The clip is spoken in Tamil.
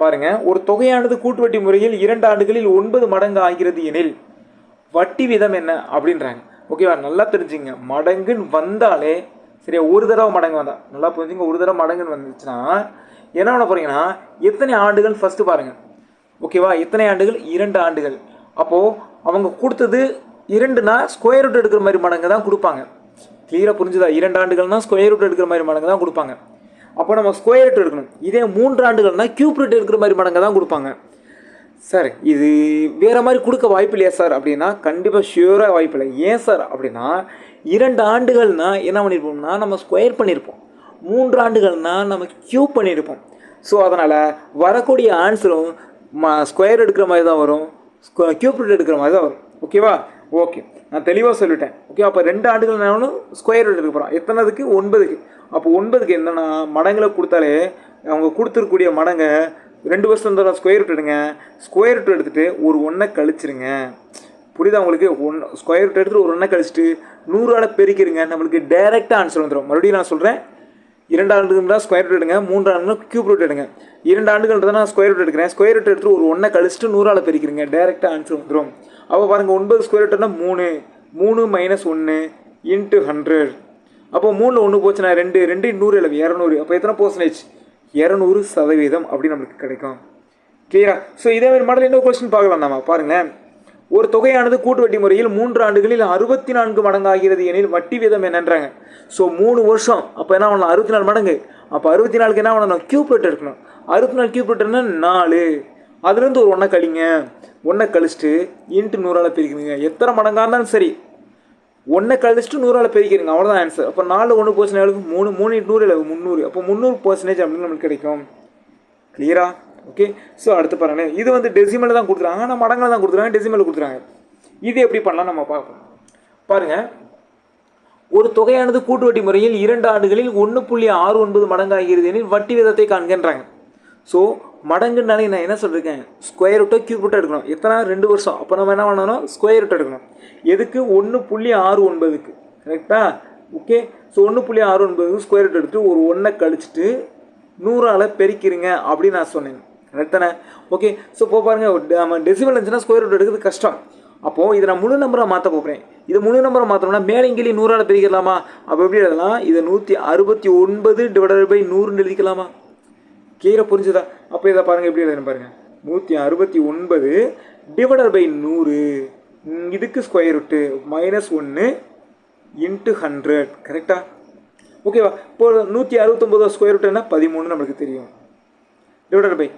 பாருங்க ஒரு தொகையானது கூட்டு வட்டி முறையில் இரண்டு ஆண்டுகளில் ஒன்பது மடங்கு ஆகிறது எனில் வட்டி வீதம் என்ன அப்படின்றாங்க. ஓகேவா நல்லா தெரிஞ்சுங்க. மடங்குன்னு வந்தாலே சரியா ஒரு தடவை மடங்கு வந்தா நல்லா புரிஞ்சுங்க ஒரு தடவை மடங்குன்னு வந்துச்சுன்னா என்ன பண்ண போறீங்கன்னா எத்தனை ஆண்டுகள் ஃபர்ஸ்ட் பாருங்க. ஓகேவா எத்தனை ஆண்டுகள்? இரண்டு ஆண்டுகள். அப்போது அவங்க கொடுத்தது இரண்டுனா ஸ்கொயர் ரூட் எடுக்கிற மாதிரி மடங்கு தான் கொடுப்பாங்க. கிளியராக புரிஞ்சுதா? இரண்டு ஆண்டுகள்னா ஸ்கொயர் ரூட் எடுக்கிற மாதிரி மடங்கு தான் கொடுப்பாங்க. அப்போ நம்ம ஸ்கொயர் ரூட் எடுக்கணும். இதே மூன்று ஆண்டுகள்னா கியூப் ரூட் எடுக்கிற மாதிரி மடங்கு தான் கொடுப்பாங்க. சார் இது வேறு மாதிரி கொடுக்க வாய்ப்பு இல்லையா சார்? அப்படின்னா கண்டிப்பாக ஷியூராக வாய்ப்பு இல்லை. ஏன் சார்? அப்படின்னா இரண்டு ஆண்டுகள்னா என்ன பண்ணியிருப்போம்னா நம்ம ஸ்கொயர் பண்ணியிருப்போம் மூன்று ஆண்டுகள்னா நம்ம கியூப் பண்ணியிருப்போம் ஸோ அதனால் வரக்கூடிய ஆன்சரும் ம ஸ்கொயர் எடுக்கிற மாதிரி தான் வரும். கியூப் ரூட் எடுக்கிற மாதிரி தான் வரும். ஓகேவா ஓகே நான் தெளிவாக சொல்லிட்டேன். ஓகே அப்போ ரெண்டு ஆண்டுகள் நானும் ஸ்கொயர் ரூட் எடுக்க போகிறோம் எத்தனைதுக்கு? ஒன்பதுக்கு. அப்போ ஒன்பதுக்கு என்னென்னா மடங்களை கொடுத்தாலே அவங்க கொடுத்துருக்கூடிய மடங்கை ரெண்டு வருஷம் தரம் ஸ்கொயர் ரூட் எடுங்க. ஸ்கொயர் ரூட் எடுத்துகிட்டு ஒரு ஒன்றை கழிச்சிருங்க. புரியுதா உங்களுக்கு? ஒன் ஸ்கொயர் ரூட் எடுத்துட்டு ஒரு ஒன்றை கழிச்சிட்டு நூறால் பெருக்கிருங்க. நம்மளுக்கு டைரெக்டாக ஆன்சர் வந்துடும் மறுபடியும் நான் சொல்கிறேன் இரண்டு ஆண்டுகள்னா தான் ஸ்கொயர் ரூட் எடுங்க மூன்று ஆண்டுகள் கியூப் ரூட் எடுங்க. இரண்டு ஆண்டுகள் தான் நான் ஸ்கொயர் ரூட் எடுக்கிறேன். ஸ்கொயர் ரூட் எடுத்து ஒரு ஒன்றை கழிச்சிட்டு நூறால் பெருக்கிறீங்க டேரெக்டாக ஆன்சர் வந்துடும் அப்போ பாருங்கள் ஒன்பது ஸ்கொயர் ரூட்னா மூணு. மூணு மைனஸ் ஒன்று இன்ட்டு ஹண்ட்ரட் அப்போ மூணில் ஒன்று போச்சுன்னா ரெண்டு. ரெண்டு நூறு இல்லை இரநூறு. அப்போ எத்தனை பர்சன்டேஜ் இரநூறு சதவீதம் அப்படி நம்மளுக்கு கிடைக்கும். கிளியரா ஸோ இதே மாதிரி மாடல் இன்னொரு கொஸ்டின் பார்க்கலாம் நம்ம பாருங்களேன். ஒரு தொகையானது கூட்டு வட்டி முறையில் மூன்று ஆண்டுகளில் அறுபத்தி நான்கு மடங்கு ஆகிறது எனில் வட்டி வீதம் என்னன்றாங்க. ஸோ மூணு வருஷம். அப்போ என்ன பண்ணலாம்? அறுபத்தி நாலு மடங்கு. அப்போ அறுபத்தி நாலுக்கு என்ன பண்ணணும்? கியூப்ரேட் இருக்கணும் எடுக்கணும். அறுபத்தி நாலு கியூப்ரேட்டர்னா நாலு. அதுலேருந்து ஒரு ஒன்றை கழிங்க. ஒன்றை கழிச்சிட்டு இன்ட்டு நூறால் பிரிக்கணுங்க எத்தனை மடங்காக இருந்தாலும் சரி. ஒன்றை கழிச்சிட்டு நூறால் பெருக்கிறீங்க அவ்வளோதான் ஆன்சர் அப்போ நாலு ஒன்று பர்சன்டேஜ் அளவுக்கு மூணு. மூணு நூறு இல்லை முந்நூறு. அப்போ முந்நூறு பர்சன்டேஜ் அப்படின்னு நம்மளுக்கு கிடைக்கும். கிளியரா ஓகே ஸோ அடுத்து பாருங்கள் இது வந்து டெசிமலில் தான் கொடுத்துருக்காங்க ஆனால் மடங்கில் தான் கொடுத்துருக்காங்க டெசிமலில் கொடுத்துருக்காங்க இது எப்படி பண்ணலாம் நம்ம பார்ப்போம். பாருங்க. ஒரு தொகையானது கூட்டு வட்டி முறையில் இரண்டு ஆண்டுகளில் ஒன்று புள்ளி ஆறு ஒன்பது மடங்காகிறது எனில் வட்டி விதத்தை காண்கின்றாங்க. ஸோ மடங்குனாலே நான் என்ன சொல்லியிருக்கேன் ஸ்கொயர் ரூட்டோ கியூப் ரூட்டோ எடுக்கணும். எத்தனை? ரெண்டு வருஷம். அப்போ நம்ம என்ன பண்ணணும்? ஸ்கொயர் ரூட் எடுக்கணும். எதுக்கு? ஒன்று புள்ளி ஆறு ஒன்பதுக்கு. கரெக்டாக ஓகே ஸோ ஒன்று புள்ளி ஆறு ஒன்பதுக்கு ஸ்கொயர் ரூட் எடுத்துட்டு ஒரு ஒன்றை கழிச்சிட்டு நூறால் பெருக்கிறீங்க அப்படின்னு நான் சொன்னேன். கரெக்ட் தானே ஓகே ஸோ இப்போ பாருங்க நம்ம டெசிமல் இருந்துச்சுன்னா ஸ்கொயர் ரூட் எடுக்கிறது கஷ்டம். அப்போது இதை நான் முழு நம்பரை மாற்ற போகிறேன் இது முழு நம்பரை மாற்றணும்னா மேலே இங்கிலி நூறால் பிரிக்கலாமா? அப்போ எப்படி எழுதலாம்? இதை நூற்றி அறுபத்தி ஒன்பது டிவைடட் பை நூறுன்னு எழுதிக்கலாமா? கீழே புரிஞ்சுதா? அப்போ இதை பாருங்கள் எப்படி எழுதுறேன் பாருங்கள் நூற்றி அறுபத்தி ஒன்பது டிவைடட் பை நூறு. இதுக்கு ஸ்கொயர் ரூட்டு மைனஸ் ஒன்று இன்ட்டு ஹண்ட்ரட் கரெக்டா ஓகேவா இப்போ நூற்றி அறுபத்தொம்போது ஸ்கொயர் ரூட் என்ன பதிமூணு நம்மளுக்கு தெரியும். Divided by